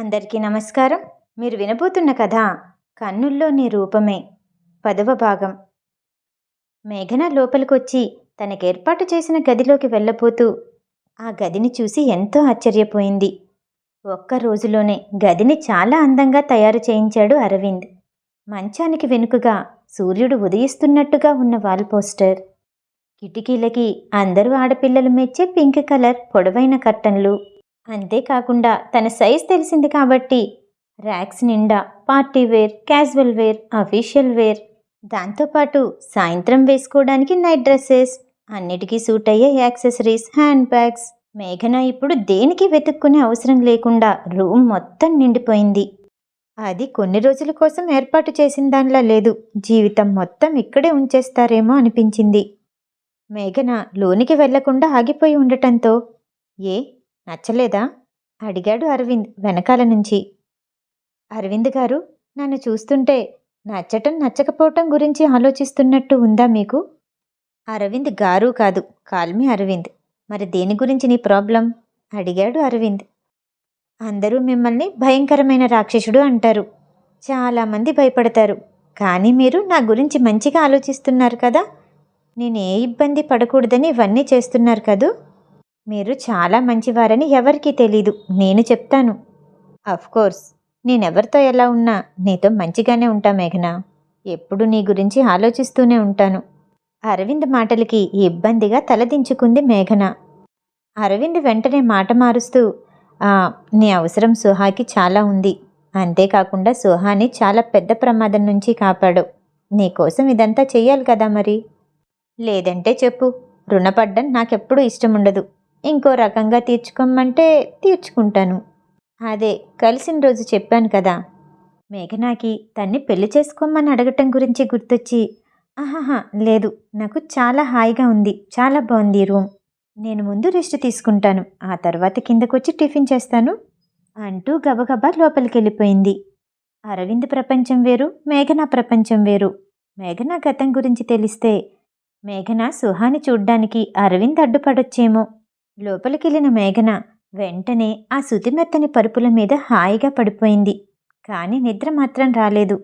అందరికీ నమస్కారం. మీరు వినబోతున్న కథ కన్నుల్లో నీ రూపమే. పదవ భాగం. మేఘన లోపలికొచ్చి తనకేర్పాటు చేసిన గదిలోకి వెళ్ళబోతూ ఆ గదిని చూసి ఎంతో ఆశ్చర్యపోయింది. ఒక్క రోజులోనే గదిని చాలా అందంగా తయారు చేయించాడు అరవింద్. మంచానికి వెనుకగా సూర్యుడు ఉదయిస్తున్నట్టుగా ఉన్న వాల్ పోస్టర్. కిటికీలకి అందరూ ఆడపిల్లలు మెచ్చే పింక్ కలర్ పొడవైన కర్టన్లు. అంతేకాకుండా తన సైజ్ తెలిసింది కాబట్టి ర్యాక్స్ నిండా party wear casual wear official wear దాంతోపాటు సాయంత్రం వేసుకోవడానికి నైట్ డ్రెస్సెస్ అన్నిటికీ సూట్ అయ్యే యాక్సెసరీస్ హ్యాండ్ బ్యాగ్స్. మేఘన ఇప్పుడు దేనికి వెతుక్కునే అవసరం లేకుండా రూమ్ మొత్తం నిండిపోయింది. అది కొన్ని రోజుల కోసం ఏర్పాటు చేసిన దానిలా లేదు. జీవితం మొత్తం ఇక్కడే ఉంచేస్తారేమో అనిపించింది. మేఘన లోనికి వెళ్ళకుండా ఆగిపోయి ఉండటంతో ఏ నచ్చలేదా? అడిగాడు అరవింద్ వెనకాల నుంచి. అరవింద్ గారు నన్ను చూస్తుంటే నచ్చటం నచ్చకపోవటం గురించి ఆలోచిస్తున్నట్టు ఉందా మీకు? అరవింద్ గారు కాదు కాల్మి అరవింద్. మరి దేని గురించి నీ ప్రాబ్లం? అడిగాడు అరవింద్. అందరూ మిమ్మల్ని భయంకరమైన రాక్షసుడు అంటారు. చాలామంది భయపడతారు. కానీ మీరు నా గురించి మంచిగా ఆలోచిస్తున్నారు కదా? నేను ఏ ఇబ్బంది పడకూడదని ఇవన్నీ చేస్తున్నారు కదూ? మీరు చాలా మంచివారని ఎవరికీ తెలీదు. నేను చెప్తాను. కోర్స్ నేనెవరితో ఎలా ఉన్నా నీతో మంచిగానే ఉంటా మేఘన. ఎప్పుడు నీ గురించి ఆలోచిస్తూనే ఉంటాను. అరవింద్ మాటలకి ఇబ్బందిగా తలదించుకుంది మేఘన. అరవింద్ వెంటనే మాట మారుస్తూ నీ అవసరం సుహాకి చాలా ఉంది. అంతేకాకుండా సుహాని చాలా పెద్ద ప్రమాదం నుంచి కాపాడు. నీకోసం ఇదంతా చెయ్యాలి కదా మరి? లేదంటే చెప్పు. రుణపడ్డం నాకెప్పుడూ ఇష్టం ఉండదు ఇంకో రకంగా తీర్చుకోమంటే తీర్చుకుంటాను. అదే కలిసిన రోజు చెప్పాను కదా. మేఘనాకి తన్ని పెళ్ళి చేసుకోమని అడగటం గురించి గుర్తొచ్చి ఆహాహా లేదు నాకు చాలా హాయిగా ఉంది చాలా బాగుంది రూమ్. నేను ముందు రెస్ట్ తీసుకుంటాను ఆ తర్వాత కిందకొచ్చి టిఫిన్ చేస్తాను అంటూ గబగబా లోపలికి వెళ్ళిపోయింది అరవింద్ ప్రపంచం వేరు మేఘన ప్రపంచం వేరు. మేఘన గతం గురించి తెలిస్తే మేఘన సుహాని చూడ్డానికి అరవింద్ అడ్డుపడొచ్చేమో. లోపలికెళ్ళిన మేఘన వెంటనే ఆ సుతిమెత్తని పరుపుల మీద హాయిగా పడిపోయింది. కానీ నిద్ర మాత్రం రాలేదు.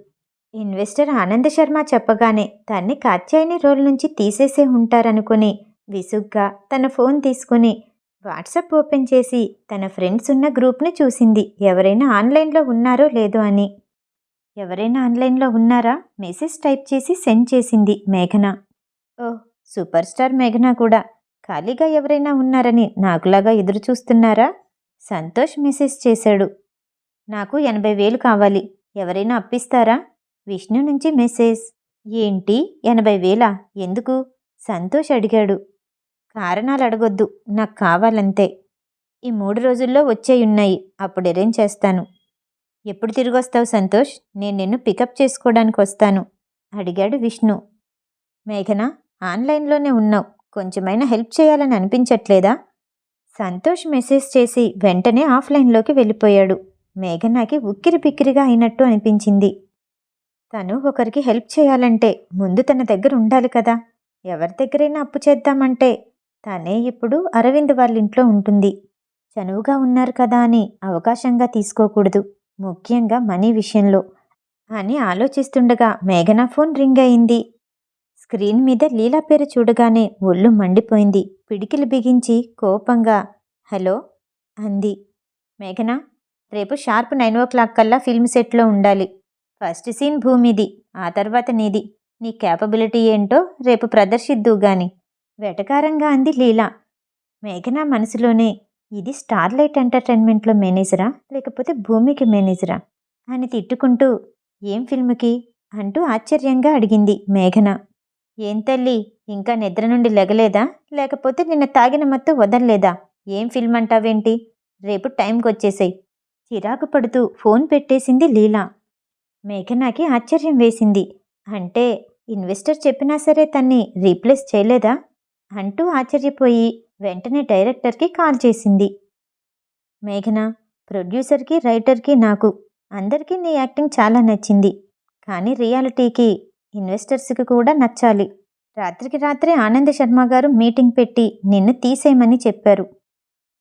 ఇన్వెస్టర్ ఆనంద్ శర్మ చెప్పగానే తన్ని కాత్యాయని రోల్ నుంచి తీసేసే ఉంటారనుకుని విసుగ్గా తన ఫోన్ తీసుకుని వాట్సాప్ ఓపెన్ చేసి తన ఫ్రెండ్స్ ఉన్న గ్రూప్ని చూసింది. ఎవరైనా ఆన్లైన్లో ఉన్నారో లేదో అని. ఎవరైనా ఆన్లైన్లో ఉన్నారా? మెసేజ్ టైప్ చేసి సెండ్ చేసింది మేఘన. ఓ సూపర్ స్టార్ మేఘన కూడా. ఖాళీగా ఎవరైనా ఉన్నారని నాకులాగా ఎదురు చూస్తున్నారా సంతోష్ మెసేజ్ చేశాడు. నాకు ఎనభై వేలు కావాలి. ఎవరైనా అప్పిస్తారా? విష్ణు నుంచి మెసేజ్. ఏంటి? ఎనభై వేలా? ఎందుకు? సంతోష్ అడిగాడు. కారణాలు అడగొద్దు నాకు కావాలంతే. ఈ మూడు రోజుల్లో వచ్చేయున్నాయి అప్పుడు అరేంజ్ చేస్తాను? ఎప్పుడు తిరిగి వస్తావు సంతోష్? నేను నిన్ను పికప్ చేసుకోవడానికి వస్తాను అడిగాడు విష్ణు. మేఘన ఆన్లైన్లోనే ఉన్నావు. కొంచెమైనా హెల్ప్ చేయాలని అనిపించట్లేదా? సంతోష్ మెసేజ్ చేసి వెంటనే ఆఫ్లైన్లోకి వెళ్ళిపోయాడు. మేఘనాకి ఉక్కిరి బిక్కిరిగా అయినట్టు అనిపించింది. తను ఒకరికి హెల్ప్ చేయాలంటే ముందు తన దగ్గర ఉండాలి కదా. ఎవరి దగ్గరైనా అప్పు చేద్దామంటే తనే ఇప్పుడు అరవింద్ వాళ్ళ ఇంట్లో ఉంటుంది. చనువుగా ఉన్నారు కదా అని అవకాశంగా తీసుకోకూడదు. ముఖ్యంగా మనీ విషయంలో అని ఆలోచిస్తుండగా మేఘన ఫోన్ రింగ్ అయింది. స్క్రీన్ మీద లీలా పేరు చూడగానే ఒళ్ళు మండిపోయింది. పిడికిలు బిగించి కోపంగా హలో? అంది. మేఘన రేపు షార్ప్ నైన్ ఓ క్లాక్ కల్లా ఫిల్మ్ సెట్లో ఉండాలి. ఫస్ట్ సీన్ భూమిది ఆ తర్వాత నీది. నీ క్యాపబిలిటీ ఏంటో రేపు ప్రదర్శిద్దు గాని. వెటకారంగా అంది లీలా. మేఘన మనసులోనే ఇది స్టార్లైట్ ఎంటర్టైన్మెంట్లో మేనేజరా? లేకపోతే భూమికి మేనేజరా? అని తిట్టుకుంటూ ఏం ఫిల్మ్కి? అంటూ ఆశ్చర్యంగా అడిగింది మేఘన. ఏం తల్లి ఇంకా నిద్ర నుండి లెగలేదా? లేకపోతే నిన్న తాగిన మత్తు వదల్లేదా? ఏం ఫిల్మ్ అంటావేంటి? రేపు టైంకి వచ్చేసాయి చిరాకు పడుతూ ఫోన్ పెట్టేసింది లీలా. మేఘనాకి ఆశ్చర్యం వేసింది. అంటే ఇన్వెస్టర్ చెప్పినా సరే తన్ని రీప్లేస్ చేయలేదా? అంటూ ఆశ్చర్యపోయి వెంటనే డైరెక్టర్కి కాల్ చేసింది. మేఘన ప్రొడ్యూసర్కి రైటర్కి నాకు అందరికీ నీ యాక్టింగ్ చాలా నచ్చింది. కానీ రియాలిటీకి ఇన్వెస్టర్స్కి కూడా నచ్చాలి. రాత్రికి రాత్రే ఆనంద్ శర్మ గారు మీటింగ్ పెట్టి నిన్ను తీసేయమని చెప్పారు.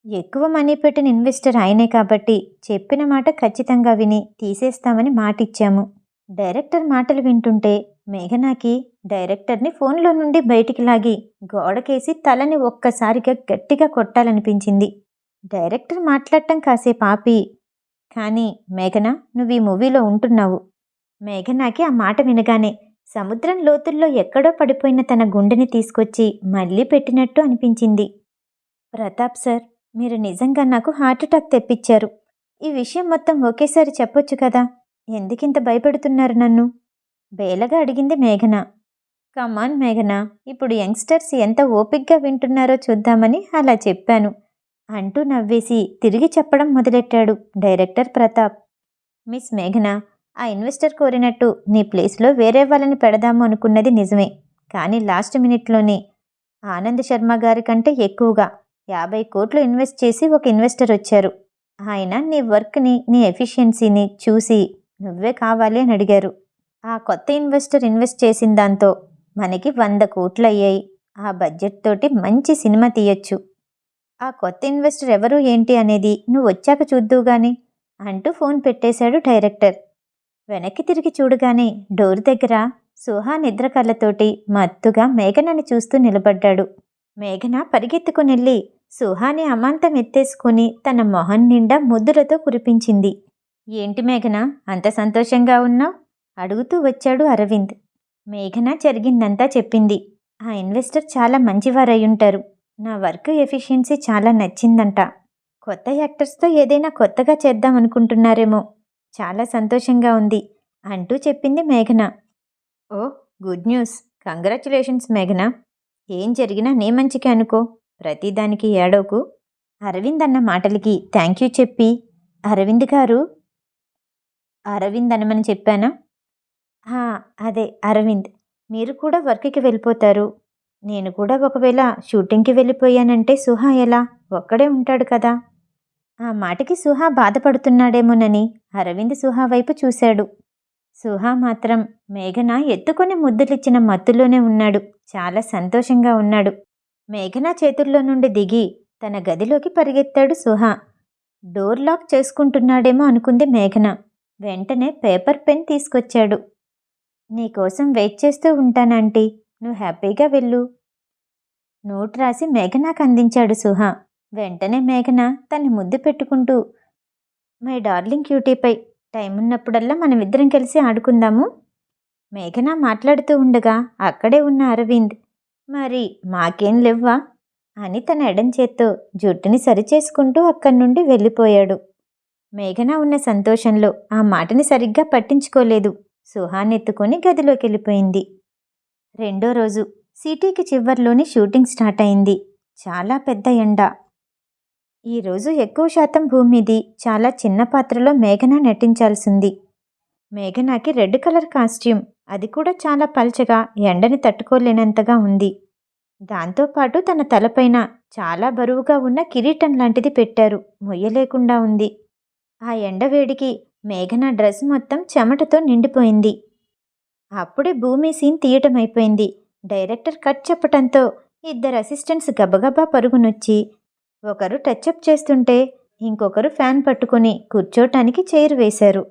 ఎక్కువ మనీ పెట్టిన ఇన్వెస్టర్ ఆయనే కాబట్టి చెప్పిన మాట ఖచ్చితంగా విని తీసేస్తామని మాటిచ్చాము. డైరెక్టర్ మాటలు వింటుంటే మేఘనాకి డైరెక్టర్ని ఫోన్లో నుండి బయటికి లాగి గోడకేసి తలని ఒక్కసారిగా గట్టిగా కొట్టాలనిపించింది. డైరెక్టర్ మాట్లాడటం కాసేపు ఆపి కానీ మేఘన నువ్వు ఈ మూవీలో ఉంటున్నావు. మేఘనాకి ఆ మాట వినగానే సముద్రం లోతుల్లో ఎక్కడో పడిపోయిన తన గుండెని తీసుకొచ్చి మళ్ళీ పెట్టినట్టు అనిపించింది. ప్రతాప్ సార్ మీరు నిజంగా నాకు హార్ట్అటాక్ తెప్పించారు. ఈ విషయం మొత్తం ఒకేసారి చెప్పొచ్చు కదా? ఎందుకింత భయపెడుతున్నారు నన్ను? బేలగా అడిగింది మేఘన. కమాన్ మేఘన ఇప్పుడు యంగ్స్టర్స్ ఎంత ఓపిగ్గా వింటున్నారో చూద్దామని అలా చెప్పాను. అంటూ నవ్వేసి తిరిగి చెప్పడం మొదలెట్టాడు డైరెక్టర్ ప్రతాప్. మిస్ మేఘన ఆ ఇన్వెస్టర్ కోరినట్టు నీ ప్లేస్లో వేరే వాళ్ళని పెడదాము అనుకున్నది నిజమే. కానీ లాస్ట్ మినిట్లోనే ఆనంద్ శర్మ గారి కంటే ఎక్కువగా యాభై కోట్లు ఇన్వెస్ట్ చేసి ఒక ఇన్వెస్టర్ వచ్చారు. ఆయన నీ వర్క్ని నీ ఎఫిషియన్సీని చూసి నువ్వే కావాలి అని అడిగారు. ఆ కొత్త ఇన్వెస్టర్ ఇన్వెస్ట్ చేసిన దాంతో మనకి వంద కోట్లు అయ్యాయి ఆ బడ్జెట్ తోటి మంచి సినిమా తీయొచ్చు. ఆ కొత్త ఇన్వెస్టర్ ఎవరు ఏంటి అనేది నువ్వు వచ్చాక చూద్దువు గాని అంటూ ఫోన్ పెట్టేశాడు డైరెక్టర్. వెనక్కి తిరిగి చూడగానే డోర్ దగ్గర సుహా నిద్ర కళ్ళతోటి మత్తుగా మేఘనని చూస్తూ నిలబడ్డాడు. మేఘన పరిగెత్తుకునెళ్ళి సుహాని అమాంతం ఎత్తేసుకుని తన మొహం నిండా ముద్దులతో కురిపించింది. ఏంటి మేఘన అంత సంతోషంగా ఉన్నావు? అడుగుతూ వచ్చాడు అరవింద్. మేఘన జరిగిందంతా చెప్పింది. ఆ ఇన్వెస్టర్ చాలా మంచివారయ్యుంటారు. నా వర్క్ ఎఫిషియన్సీ చాలా నచ్చిందంట. కొత్త యాక్టర్స్తో ఏదైనా కొత్తగా చేద్దాం అనుకుంటున్నారేమో చాలా సంతోషంగా ఉంది అంటూ చెప్పింది మేఘన. ఓ గుడ్ న్యూస్. కంగ్రాచులేషన్స్ మేఘన. ఏం జరిగినా నీ మంచికి అనుకో. ప్రతిదానికి ఏడోకు. అరవింద్ అన్న మాటలకి థ్యాంక్ యూ చెప్పి. అరవింద్ గారు? అరవింద్ అనమని చెప్పానా? అదే అరవింద్. మీరు కూడా వర్క్కి వెళ్ళిపోతారు. నేను కూడా ఒకవేళ షూటింగ్కి వెళ్ళిపోయానంటే సుహా ఎలా? ఒక్కడే ఉంటాడు కదా. ఆ మాటకి సుహా బాధపడుతున్నాడేమోనని అరవింద్ సుహా వైపు చూశాడు. సుహా మాత్రం మేఘన ఎత్తుకొని ముద్దులిచ్చిన మత్తులోనే ఉన్నాడు. చాలా సంతోషంగా ఉన్నాడు. మేఘన చేతుల్లో నుండి దిగి తన గదిలోకి పరిగెత్తాడు సుహా. డోర్ లాక్ చేసుకుంటున్నాడేమో అనుకుంది మేఘన. వెంటనే పేపర్ పెన్ తీసుకొచ్చాడు. నీకోసం వెయిట్ చేస్తూ ఉంటానంటీ నువ్వు హ్యాపీగా వెళ్ళు. నోట్ రాసి మేఘనాకు అందించాడు సుహా. వెంటనే మేఘన తన్ని ముద్దు పెట్టుకుంటూ మై డార్లింగ్ క్యూటీపై టైం ఉన్నప్పుడల్లా మనమిద్దరం కలిసి ఆడుకుందాము? మేఘన మాట్లాడుతూ ఉండగా అక్కడే ఉన్న అరవింద్. మరి మాకేం లేవ్వా? అని తన ఎడం చేత్తో జుట్టుని సరిచేసుకుంటూ అక్కడి నుండి వెళ్ళిపోయాడు. మేఘన ఉన్న సంతోషంలో ఆ మాటని సరిగ్గా పట్టించుకోలేదు. సుహానెత్తుకొని గదిలోకి వెళ్ళిపోయింది రెండో రోజు సిటీకి చివర్లోని షూటింగ్ స్టార్ట్ అయింది. చాలా పెద్ద ఎండ. ఈరోజు ఎక్కువ శాతం భూమిది చాలా చిన్న పాత్రలో మేఘన నటించాల్సింది. మేఘనాకి రెడ్ కలర్ కాస్ట్యూమ్ అది కూడా చాలా పల్చగా ఎండని తట్టుకోలేనంతగా ఉంది. దాంతోపాటు తన తలపైన చాలా బరువుగా ఉన్న కిరీటం లాంటిది పెట్టారు. మొయ్యలేకుండా ఉంది. ఆ ఎండవేడికి మేఘన డ్రెస్ మొత్తం చెమటతో నిండిపోయింది. అప్పుడే భూమి సీన్ తీయటం అయిపోయింది డైరెక్టర్ కట్ చెప్పటంతో ఇద్దరు అసిస్టెంట్స్ గబగబా పరుగునొచ్చి ఒకరు టచ్అప్ చేస్తుంటే ఇంకొకరు ఫ్యాన్ పట్టుకొని కూర్చోటానికి చైర్ వేశారు.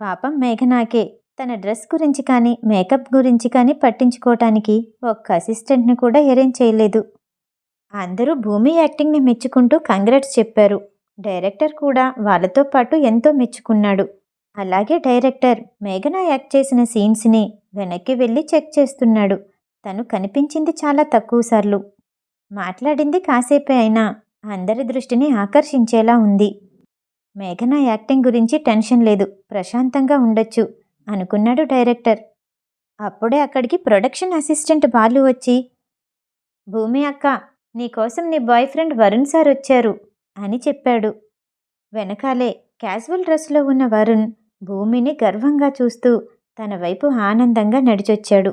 పాపం మేఘనాకే తన డ్రెస్ గురించి కానీ మేకప్ గురించి కానీ పట్టించుకోవటానికి ఒక్క అసిస్టెంట్ని కూడా అరేంజ్ చేయలేదు. అందరూ భూమి యాక్టింగ్ని మెచ్చుకుంటూ కంగ్రాట్స్ చెప్పారు. డైరెక్టర్ కూడా వాళ్ళతో పాటు ఎంతో మెచ్చుకున్నాడు. అలాగే డైరెక్టర్ మేఘన యాక్ట్ చేసిన సీన్స్ని వెనక్కి వెళ్ళి చెక్ చేస్తున్నాడు. తను కనిపించింది చాలా తక్కువ సార్లు. మాట్లాడింది కాసేపే అయినా అందరి దృష్టిని ఆకర్షించేలా ఉంది. మేఘన యాక్టింగ్ గురించి టెన్షన్ లేదు ప్రశాంతంగా ఉండొచ్చు అనుకున్నాడు డైరెక్టర్. అప్పుడే అక్కడికి ప్రొడక్షన్ అసిస్టెంట్ బాలు వచ్చి భూమి అక్క నీకోసం నీ బాయ్ ఫ్రెండ్ వరుణ్ సార్ వచ్చారు అని చెప్పాడు. వెనకాలే క్యాజువల్ డ్రెస్లో ఉన్న వరుణ్ భూమిని గర్వంగా చూస్తూ తన వైపు ఆనందంగా నడిచొచ్చాడు.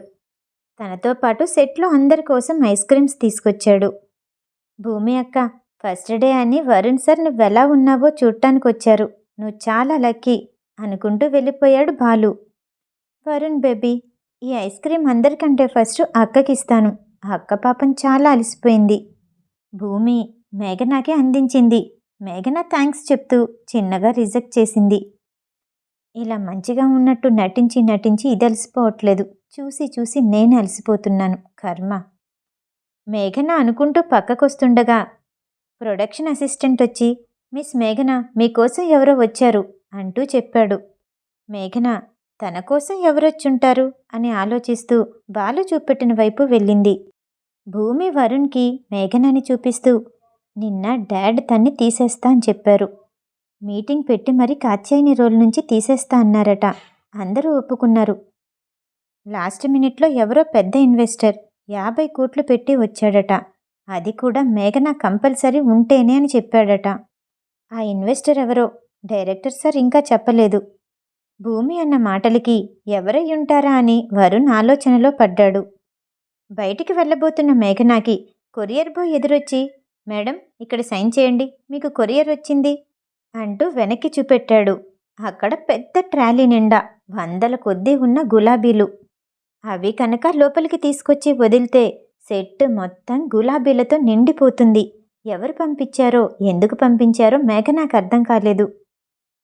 తనతో పాటు సెట్లో అందరి కోసం ఐస్ క్రీమ్స్ తీసుకొచ్చాడు. భూమి అక్క ఫస్ట్ డే అని వరుణ్ సార్ నువ్వెలా ఉన్నావో చూడటానికి వచ్చారు నువ్వు చాలా లక్కీ అనుకుంటూ వెళ్ళిపోయాడు బాలు. వరుణ్ బేబీ ఈ ఐస్ క్రీమ్ అందరికంటే ఫస్ట్ అక్కకిస్తాను. అక్క పాపం చాలా అలసిపోయింది. భూమి మేఘనాకే అందించింది. మేఘన థ్యాంక్స్ చెప్తూ చిన్నగా రిజెక్ట్ చేసింది. ఇలా మంచిగా ఉన్నట్టు నటించి నటించి ఇది అలసిపోవట్లేదు. చూసి చూసి నేను అలసిపోతున్నాను. కర్మ. మేఘన అనుకుంటూ పక్కకొస్తుండగా ప్రొడక్షన్ అసిస్టెంట్ వచ్చి మిస్ మేఘన మీకోసం ఎవరో వచ్చారు అంటూ చెప్పాడు. మేఘన తన కోసం ఎవరొచ్చుంటారు? అని ఆలోచిస్తూ బాలు చూపెట్టిన వైపు వెళ్ళింది. భూమి వరుణ్కి మేఘనని చూపిస్తూ నిన్న డాడ్ తన్ని తీసేస్తా అని చెప్పారు. మీటింగ్ పెట్టి మరి కాత్యాయని రోల్ నుంచి తీసేస్తా అన్నారట. అందరూ ఒప్పుకున్నారు. లాస్ట్ మినిట్లో ఎవరో పెద్ద ఇన్వెస్టర్ యాభై కోట్లు పెట్టి వచ్చాడట. అది కూడా మేఘన కంపల్సరీ ఉంటేనే అని చెప్పాడట. ఆ ఇన్వెస్టర్ ఎవరో? డైరెక్టర్ సార్ ఇంకా చెప్పలేదు. భూమి అన్న మాటలకి ఎవరై ఉంటారా అని వరుణ్ ఆలోచనలో పడ్డాడు. బయటికి వెళ్ళబోతున్న మేఘనాకి కొరియర్ బాయ్ ఎదురొచ్చి మేడం ఇక్కడ సైన్ చేయండి. మీకు కొరియర్ వచ్చింది. అంటూ వెనక్కి చూపెట్టాడు. అక్కడ పెద్ద ట్రాలీ నిండా వందల కొద్దీ ఉన్న గులాబీలు అవి కనుక లోపలికి తీసుకొచ్చి వదిలితే సెట్ మొత్తం గులాబీలతో నిండిపోతుంది. ఎవరు పంపించారో ఎందుకు పంపించారో మేఘ నాకు అర్థం కాలేదు.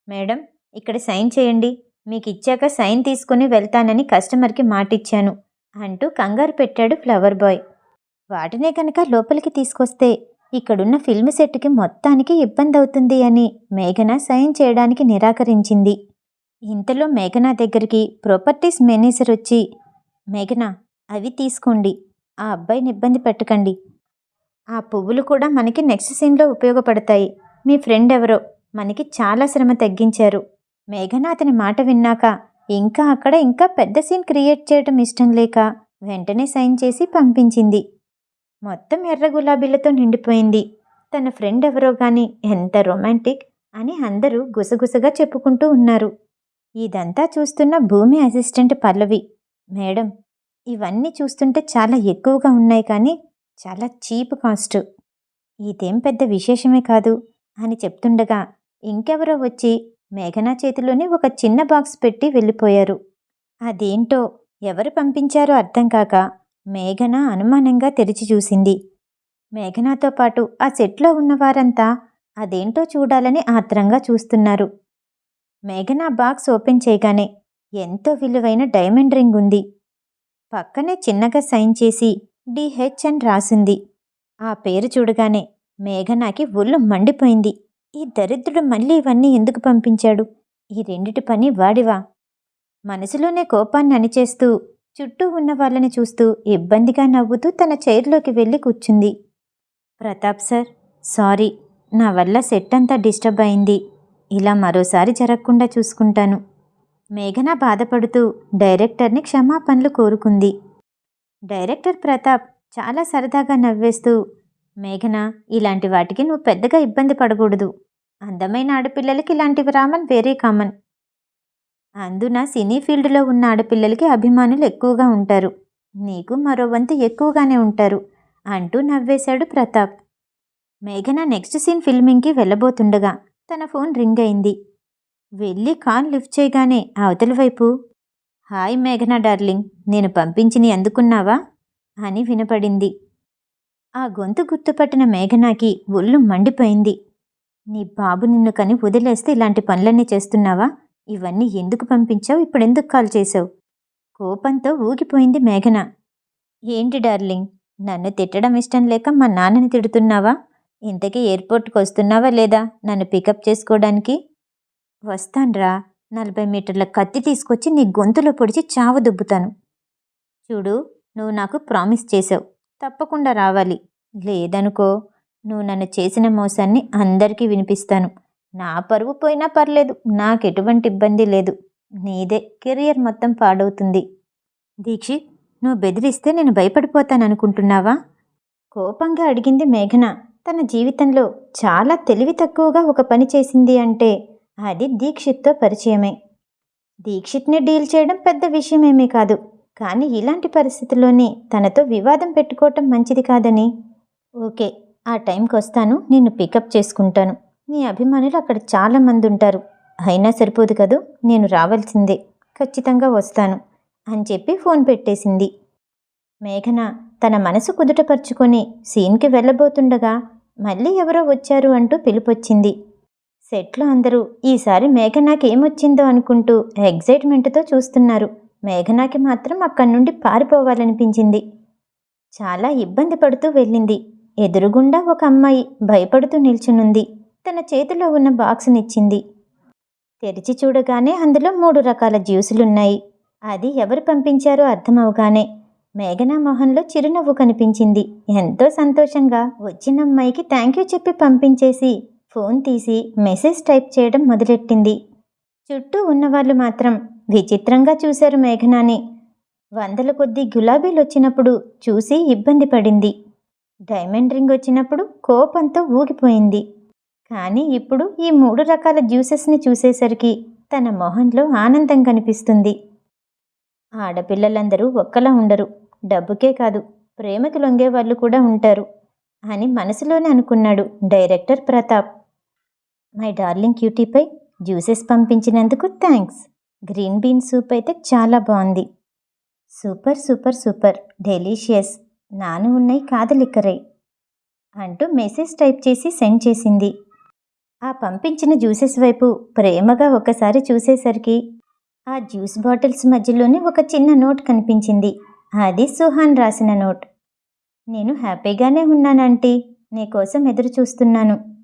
మేడం ఇక్కడ సైన్ చేయండి. మీకు ఇచ్చాక సైన్ తీసుకుని వెళ్తానని కస్టమర్కి మాటిచ్చాను అంటూ కంగారు పెట్టాడు ఫ్లవర్ బాయ్. వాటినే కనుక లోపలికి తీసుకొస్తే ఇక్కడున్న ఫిల్మ్ సెట్కి మొత్తానికి ఇబ్బంది అవుతుంది అని మేఘన సైన్ చేయడానికి నిరాకరించింది. ఇంతలో మేఘన దగ్గరికి ప్రాపర్టీస్ మేనేజర్ వచ్చి మేఘన అవి తీసుకోండి. ఆ అబ్బాయిని ఇబ్బంది పెట్టకండి. ఆ పువ్వులు కూడా మనకి నెక్స్ట్ సీన్లో ఉపయోగపడతాయి. మీ ఫ్రెండ్ ఎవరో మనకి చాలా శ్రమ తగ్గించారు. మేఘన అతని మాట విన్నాక ఇంకా అక్కడ ఇంకా పెద్ద సీన్ క్రియేట్ చేయటం ఇష్టం లేక వెంటనే సైన్ చేసి పంపించింది. మొత్తం ఎర్ర గులాబీలతో నిండిపోయింది. తన ఫ్రెండ్ ఎవరో గాని ఎంత రొమాంటిక్ అని అందరూ గుసగుసగా చెప్పుకుంటూ ఉన్నారు. ఇదంతా చూస్తున్న భూమి అసిస్టెంట్ పల్లవి. మేడం ఇవన్నీ చూస్తుంటే చాలా ఎక్కువగా ఉన్నాయి కానీ చాలా చీప్ కాస్ట్. ఇదేం పెద్ద విశేషమే కాదు అని చెప్తుండగా ఇంకెవరో వచ్చి మేఘనా చేతిలోని ఒక చిన్న బాక్స్ పెట్టి వెళ్ళిపోయారు. అదేంటో ఎవరు పంపించారో అర్థం కాక మేఘన అనుమానంగా తెరిచి చూసింది. మేఘనాతో పాటు ఆ సెట్లో ఉన్నవారంతా అదేంటో చూడాలని ఆత్రంగా చూస్తున్నారు. మేఘన బాక్స్ ఓపెన్ చేయగానే ఎంతో విలువైన డైమండ్ రింగ్ ఉంది. పక్కనే చిన్నగా సైన్ చేసి డిహెచ్ అని రాసింది. ఆ పేరు చూడగానే మేఘనాకి ఒళ్ళు మండిపోయింది. ఈ దరిద్రుడు మళ్ళీ ఇవన్నీ ఎందుకు పంపించాడు? ఈ రెండిటి పని వాడివా? మనసులోనే కోపాన్ని అణిచేస్తూ చుట్టూ ఉన్న వాళ్ళని చూస్తూ ఇబ్బందిగా నవ్వుతూ తన చైర్లోకి వెళ్ళి కూర్చుంది. ప్రతాప్ సార్ సారీ నా వల్ల సెట్ అంతా డిస్టర్బ్ అయింది. ఇలా మరోసారి జరగకుండా చూసుకుంటాను. మేఘన బాధపడుతూ డైరెక్టర్ని క్షమాపణలు కోరుకుంది. డైరెక్టర్ ప్రతాప్ చాలా సరదాగా నవ్వేస్తూ మేఘన ఇలాంటి వాటికి నువ్వు పెద్దగా ఇబ్బంది పడకూడదు. అందమైన ఆడపిల్లలకి ఇలాంటివి రామన్ వేరే కామన్. అందున సినీ ఫీల్డ్లో ఉన్న ఆడపిల్లలకి అభిమానులు ఎక్కువగా ఉంటారు. నీకు మరో వంతు ఎక్కువగానే ఉంటారు అంటూ నవ్వేశాడు ప్రతాప్. మేఘన నెక్స్ట్ సీన్ ఫిల్మింగ్కి వెళ్ళబోతుండగా తన ఫోన్ రింగ్ అయింది. వెళ్ళి కాల్ లిఫ్ట్ చేయగానే అవతల వైపు హాయ్ మేఘన డార్లింగ్ నేను పంపించిని అందుకున్నావా? అని వినపడింది. ఆ గొంతు గుర్తుపట్టిన మేఘనాకి ఒళ్ళు మండిపోయింది. నీ బాబు నిన్ను కని వదిలేస్తే ఇలాంటి పనులన్నీ చేస్తున్నావా? ఇవన్నీ ఎందుకు పంపించావు? ఇప్పుడెందుకు కాల్ చేసావు కోపంతో ఊగిపోయింది మేఘన. ఏంటి డార్లింగ్ నన్ను తిట్టడం ఇష్టం లేక మా నాన్నని తిడుతున్నావా? ఇంతకీ ఎయిర్పోర్ట్కి వస్తున్నావా లేదా? నన్ను పికప్ చేసుకోవడానికి? వస్తాన్రా. నలభై మీటర్ల కత్తి తీసుకొచ్చి నీ గొంతులో పొడిచి చావ దుబ్బుతాను. చూడు నువ్వు నాకు ప్రామిస్ చేసావు తప్పకుండా రావాలి. లేదనుకో నువ్వు నన్ను చేసిన మోసాన్ని అందరికీ వినిపిస్తాను. నా పరువు పోయినా పర్లేదు నాకు ఎటువంటి ఇబ్బంది లేదు. నీదే కెరియర్ మొత్తం పాడవుతుంది. దీక్షిత్ నువ్వు బెదిరిస్తే నేను భయపడిపోతాను అనుకుంటున్నావా కోపంగా అడిగింది మేఘన. తన జీవితంలో చాలా తెలివి తక్కువగా ఒక పని చేసింది అంటే అది దీక్షిత్తో పరిచయమే. దీక్షిత్ని డీల్ చేయడం పెద్ద విషయమేమీ కాదు. కానీ ఇలాంటి పరిస్థితుల్లోనే తనతో వివాదం పెట్టుకోవటం మంచిది కాదని. ఓకే ఆ టైంకి వస్తాను. నిన్ను పికప్ చేసుకుంటాను. నీ అభిమానులు అక్కడ చాలా మంది ఉంటారు. అయినా సరిపోదు కదూ? నేను రావాల్సిందే. ఖచ్చితంగా వస్తాను అని చెప్పి ఫోన్ పెట్టేసింది. మేఘన తన మనసు కుదుటపరుచుకొని సీన్కి వెళ్ళబోతుండగా మళ్ళీ ఎవరో వచ్చారు అంటూ పిలుపొచ్చింది. సెట్లో అందరూ ఈసారి మేఘనాకి ఏమొచ్చిందో అనుకుంటూ ఎగ్జైట్మెంట్తో చూస్తున్నారు. మేఘనాకి మాత్రం అక్కడి నుండి పారిపోవాలనిపించింది. చాలా ఇబ్బంది పడుతూ వెళ్ళింది. ఎదురుగుండా ఒక అమ్మాయి భయపడుతూ నిల్చునుంది. తన చేతిలో ఉన్న బాక్సునిచ్చింది. తెరిచి చూడగానే అందులో మూడు రకాల జ్యూసులున్నాయి. అది ఎవరు పంపించారో అర్థమవగానే మేఘనా మొహంలో చిరునవ్వు కనిపించింది. ఎంతో సంతోషంగా వచ్చిన అమ్మాయికి థ్యాంక్ యూ చెప్పి పంపించేసి ఫోన్ తీసి మెసేజ్ టైప్ చేయడం మొదలెట్టింది. చుట్టూ ఉన్నవాళ్ళు మాత్రం విచిత్రంగా చూశారు మేఘనాని. వందల కొద్దీ గులాబీలు వచ్చినప్పుడు చూసి ఇబ్బంది పడింది. డైమండ్ రింగ్ వచ్చినప్పుడు కోపంతో ఊగిపోయింది. కానీ ఇప్పుడు ఈ మూడు రకాల జ్యూసెస్ని చూసేసరికి తన మొహంలో ఆనందం కనిపిస్తుంది. ఆడపిల్లలందరూ ఒక్కలా ఉండరు. డబ్బుకే కాదు ప్రేమకు లొంగే వాళ్ళు కూడా ఉంటారు అని మనసులోనే అనుకున్నాడు director Pratap. My darling cutie pie juices పంపించినందుకు thanks. Green bean soup అయితే చాలా బాగుంది. Super super super. డెలీషియస్. నాను ఉన్నాయి కాదలిక్కరై అంటూ మెసేజ్ టైప్ చేసి సెండ్ చేసింది. ఆ పంపించిన జ్యూసెస్ వైపు ప్రేమగా ఒకసారి చూసేసరికి ఆ జ్యూస్ బాటిల్స్ మధ్యలోనే ఒక చిన్న నోట్ కనిపించింది. అది సుహాన్ రాసిన నోట్. నేను హ్యాపీగానే ఉన్నానంటీ నీకోసం ఎదురు చూస్తున్నాను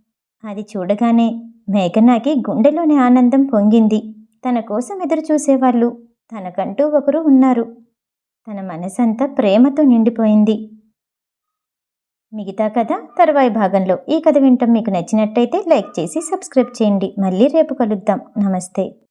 అది చూడగానే మేఘనాకి గుండెలోని ఆనందం పొంగింది. తన కోసం ఎదురు చూసేవాళ్ళు తనకంటూ ఒకరు ఉన్నారు. తన మనసంతా ప్రేమతో నిండిపోయింది. మిగతా కథ తర్వాయి భాగంలో ఈ కథ వింటాం మీకు నచ్చినట్టయితే లైక్ చేసి సబ్స్క్రైబ్ చేయండి. మళ్ళీ రేపు కలుద్దాం. నమస్తే.